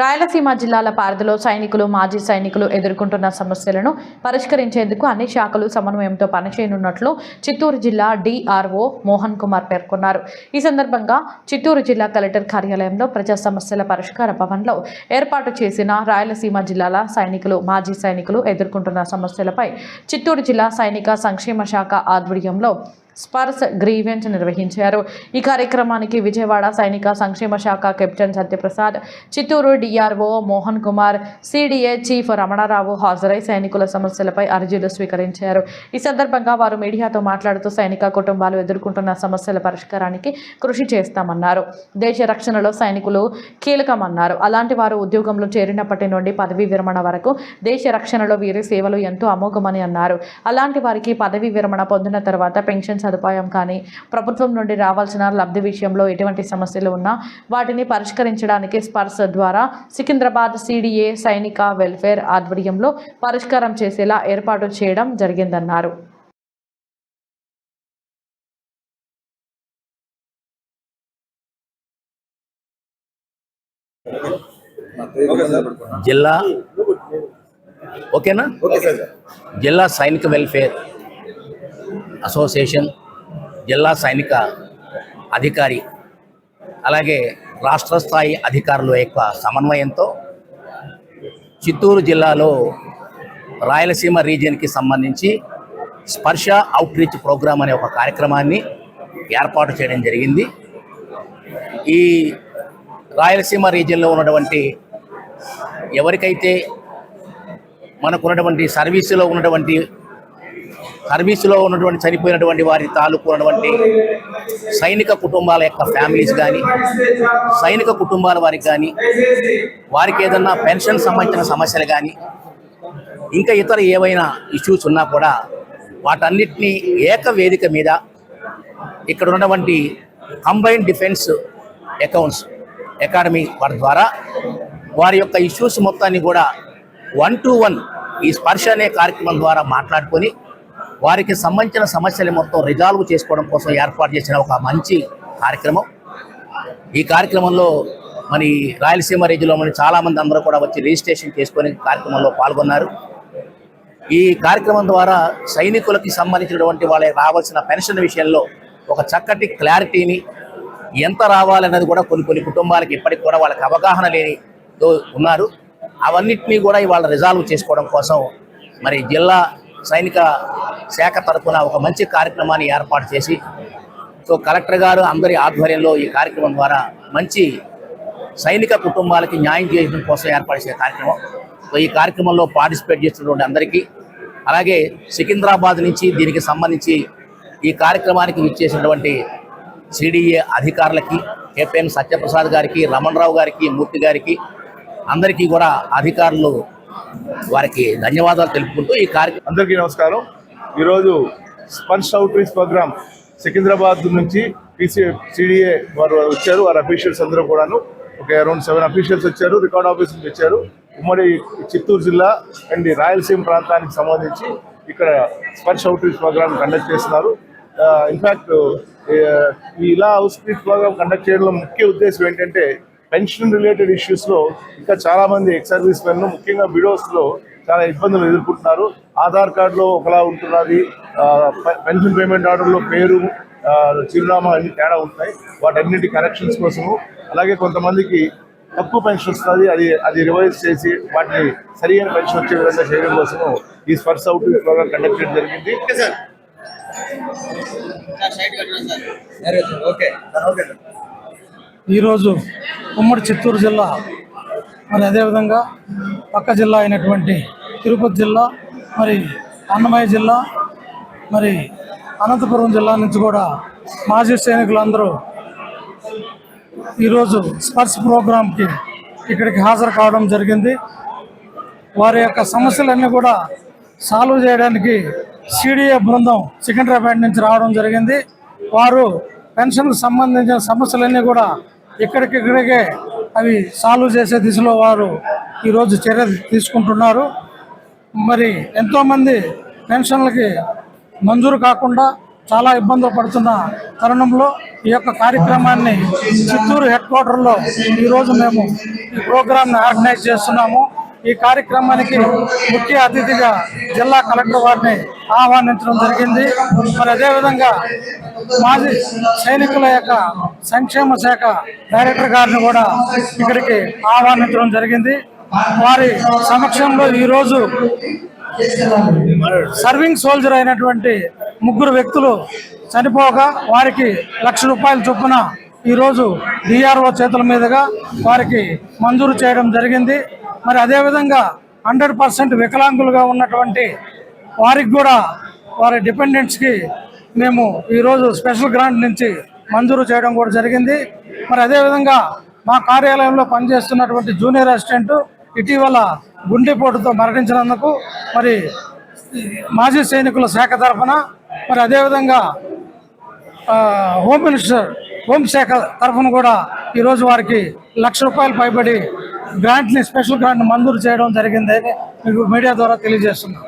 రాయలసీమ జిల్లాల పరిధిలో సైనికులు మాజీ సైనికులు ఎదుర్కొంటున్న సమస్యలను పరిష్కరించేందుకు అన్ని శాఖలు సమన్వయంతో పనిచేయనున్నట్లు చిత్తూరు జిల్లా డిఆర్ఓ మోహన్ కుమార్ పేర్కొన్నారు. ఈ సందర్భంగా చిత్తూరు జిల్లా కలెక్టర్ కార్యాలయంలో ప్రజా సమస్యల పరిష్కార భవన్లో ఏర్పాటు చేసిన రాయలసీమ జిల్లాల సైనికులు మాజీ సైనికులు ఎదుర్కొంటున్న సమస్యలపై చిత్తూరు జిల్లా సైనిక సంక్షేమ శాఖ ఆధ్వర్యంలో స్పర్స్ గ్రీవెన్స్ నిర్వహించారు. ఈ కార్యక్రమానికి విజయవాడ సైనిక సంక్షేమ శాఖ captain Satyaprasad Chittoor DRO Mohan Kumar CDA chief Ramanarao హాజరై సైనికుల సమస్యలపై అర్జీలు స్వీకరించారు. ఈ సందర్భంగా వారు మీడియాతో మాట్లాడుతూ సైనిక కుటుంబాలు ఎదుర్కొంటున్న సమస్యల పరిష్కారానికి కృషి చేస్తామన్నారు. దేశ రక్షణలో సైనికులు కీలకమన్నారు. అలాంటి వారు ఉద్యోగంలో చేరినప్పటి నుండి పదవీ విరమణ వరకు దేశ రక్షణలో వీరి సేవలు ఎంతో అమోఘమని అన్నారు. అలాంటి వారికి పదవీ విరమణ పొందిన తర్వాత పెన్షన్ సదుపాయం కానీ ప్రభుత్వం నుండి రావాల్సిన లబ్ధి విషయంలో ఎటువంటి సమస్యలు ఉన్నా వాటిని పరిష్కరించడానికి స్పర్శ ద్వారా సికింద్రాబాద్ సిడిఏ సైనిక వెల్ఫేర్ ఆధ్వర్యంలో పరిష్కారం చేసేలా ఏర్పాటు చేయడం జరిగిందన్నారు. జిల్లా ఓకేనా? జిల్లా సైనిక వెల్ఫేర్ అసోసియేషన్ జిల్లా సైనిక అధికారి అలాగే రాష్ట్ర స్థాయి అధికారుల యొక్క సమన్వయంతో చిత్తూరు జిల్లాలో రాయలసీమ రీజియన్కి సంబంధించి స్పర్శ అవుట్రీచ్ ప్రోగ్రాం అనే ఒక కార్యక్రమాన్ని ఏర్పాటు చేయడం జరిగింది. ఈ రాయలసీమ రీజియన్లో ఉన్నటువంటి ఎవరికైతే మనకు ఉన్నటువంటి సర్వీసులో ఉన్నటువంటి సర్వీసులో ఉన్నటువంటి చనిపోయినటువంటి వారి తాలూకు ఉన్నటువంటి సైనిక కుటుంబాల యొక్క ఫ్యామిలీస్ కానీ సైనిక కుటుంబాల వారికి కానీ వారికి ఏదన్నా పెన్షన్ సంబంధించిన సమస్యలు కానీ ఇంకా ఇతర ఏవైనా ఇష్యూస్ ఉన్నా కూడా వాటన్నిటినీ ఏక వేదిక మీద ఇక్కడ ఉన్నటువంటి కంబైన్డ్ డిఫెన్స్ అకౌంట్స్ అకాడమీ వారి ద్వారా వారి యొక్క ఇష్యూస్ మొత్తాన్ని కూడా వన్ టు వన్ ఈ స్పర్శ అనే కార్యక్రమం ద్వారా మాట్లాడుకొని వారికి సంబంధించిన సమస్యలు మొత్తం రిజాల్వ్ చేసుకోవడం కోసం ఏర్పాటు చేసిన ఒక మంచి కార్యక్రమం. ఈ కార్యక్రమంలో మరి రాయలసీమ రీజియన్లో మన చాలామంది అందరూ కూడా వచ్చి రిజిస్ట్రేషన్ చేసుకొని కార్యక్రమంలో పాల్గొన్నారు. ఈ కార్యక్రమం ద్వారా సైనికులకి సంబంధించినటువంటి వాళ్ళకి రావాల్సిన పెన్షన్ విషయంలో ఒక చక్కటి క్లారిటీని ఎంత రావాలన్నది కూడా కొన్ని కొన్ని కుటుంబాలకి ఇప్పటికి కూడా వాళ్ళకి అవగాహన లేని ఉన్నారు. అవన్నిటినీ కూడా ఇవాళ రిజాల్వ్ చేసుకోవడం కోసం మరి జిల్లా సైనిక శాఖ తరఫున ఒక మంచి కార్యక్రమాన్ని ఏర్పాటు చేసి సో కలెక్టర్ గారు అందరి ఆధ్వర్యంలో ఈ కార్యక్రమం ద్వారా మంచి సైనిక కుటుంబాలకి న్యాయం చేయడం కోసం ఏర్పాటు చేసే కార్యక్రమం. సో ఈ కార్యక్రమంలో పార్టిసిపేట్ చేస్తున్నటువంటి అందరికీ అలాగే సికింద్రాబాద్ నుంచి దీనికి సంబంధించి ఈ కార్యక్రమానికి విచ్చేసినటువంటి సిడిఏ అధికారులకి కేపీఎం సత్యప్రసాద్ గారికి రమణరావు గారికి మూర్తి గారికి అందరికీ కూడా అధికారులు వారికి ధన్యవాదాలు తెలుపుకుంటూ ఈ కార్యక్రమం అందరికీ నమస్కారం. ఈరోజు Sparsh outreach programme Secunderabad నుంచి పీసీ సిడిఏ వారు వచ్చారు. వారి అఫీషియల్స్ అందరూ కూడాను. ఒక అరౌండ్ సెవెన్ అఫీషియల్స్ వచ్చారు. రికార్డ్ ఆఫీస్ నుంచి వచ్చారు. ఉమ్మడి చిత్తూరు జిల్లా అండ్ రాయలసీమ ప్రాంతానికి సంబంధించి ఇక్కడ Sparsh outreach programme conduct చేస్తున్నారు. ఇన్ఫ్యాక్ట్ ఇలా అవుట్ రీచ్ ప్రోగ్రామ్ కండక్ట్ చేయడంలో ముఖ్య ఉద్దేశం ఏంటంటే పెన్షన్ రిలేటెడ్ ఇష్యూస్లో ఇంకా చాలామంది ఎక్స్ సర్వీస్ మెన్ ముఖ్యంగా విడోస్లో చాలా ఇబ్బందులు ఎదుర్కొంటున్నారు. ఆధార్ కార్డులో ఒకలా ఉంటున్నది. పెన్షన్ పేమెంట్ ఆర్డర్లో పేరు చిరునామా అన్ని తేడా ఉంటాయి. వాటన్నిటి కరెక్షన్స్ కోసము. అలాగే కొంతమందికి తక్కువ పెన్షన్ వస్తుంది. అది అది రివైజ్ చేసి వాటిని సరైన పెన్షన్ వచ్చే విధంగా చేయడం కోసము ఈ స్పర్శ అవుట్ ప్రోగ్రామ్ కండక్ట్ చేయడం జరిగింది. ఈరోజు ఉమ్మడి చిత్తూరు జిల్లా మరి అదేవిధంగా పక్క జిల్లా అయినటువంటి తిరుపతి జిల్లా మరి అన్నమయ్య జిల్లా మరి అనంతపురం జిల్లా నుంచి కూడా మాజీ సైనికులందరూ ఈరోజు స్పర్శ ప్రోగ్రాంకి ఇక్కడికి హాజరు కావడం జరిగింది. వారి యొక్క సమస్యలన్నీ కూడా సాల్వ్ చేయడానికి సిడిఏ బృందం సికింద్రాబాద్ నుంచి రావడం జరిగింది. వారు పెన్షన్కు సంబంధించిన సమస్యలన్నీ కూడా ఇక్కడికిక్కడికే అవి సాల్వ్ చేసే దిశలో వారు ఈరోజు చర్యలు తీసుకుంటున్నారు. మరి ఎంతోమంది పెన్షన్లకి మంజూరు కాకుండా చాలా ఇబ్బందులు పడుతున్న తరుణంలో ఈ యొక్క కార్యక్రమాన్ని చిత్తూరు హెడ్ క్వార్టర్లో ఈరోజు మేము ఈ ప్రోగ్రాంను ఆర్గనైజ్ చేస్తున్నాము. ఈ కార్యక్రమానికి ముఖ్య అతిథిగా జిల్లా కలెక్టర్ వారిని ఆహ్వానించడం జరిగింది. మరి అదేవిధంగా మాజీ సైనికుల యొక్క సంక్షేమ శాఖ డైరెక్టర్ గారిని కూడా ఇక్కడికి ఆహ్వానించడం జరిగింది. వారి సమక్షంలో ఈరోజు సర్వింగ్ సోల్జర్ అయినటువంటి ముగ్గురు వ్యక్తులు చనిపోగా వారికి లక్ష రూపాయల చొప్పున ఈరోజు డిఆర్ఓ చేతుల మీదుగా వారికి మంజూరు చేయడం జరిగింది. మరి అదేవిధంగా హండ్రెడ్ పర్సెంట్ వికలాంగులుగా ఉన్నటువంటి వారికి కూడా వారి డిపెండెంట్స్కి మేము ఈరోజు స్పెషల్ గ్రాంట్ నుంచి మంజూరు చేయడం కూడా జరిగింది. మరి అదేవిధంగా మా కార్యాలయంలో పనిచేస్తున్నటువంటి జూనియర్ అసిస్టెంట్ ఇటీవల గుండెపోటుతో మరణించినందుకు మరి మాజీ సైనికుల శాఖ తరఫున మరి అదేవిధంగా హోమ్ మినిస్టర్ హోంశాఖ తరఫున కూడా ఈరోజు వారికి లక్ష రూపాయలు పైబడి గ్రాంట్ని స్పెషల్ గ్రాంట్ మంజూరు చేయడం జరిగిందని మీకు మీడియా ద్వారా తెలియజేస్తున్నాం.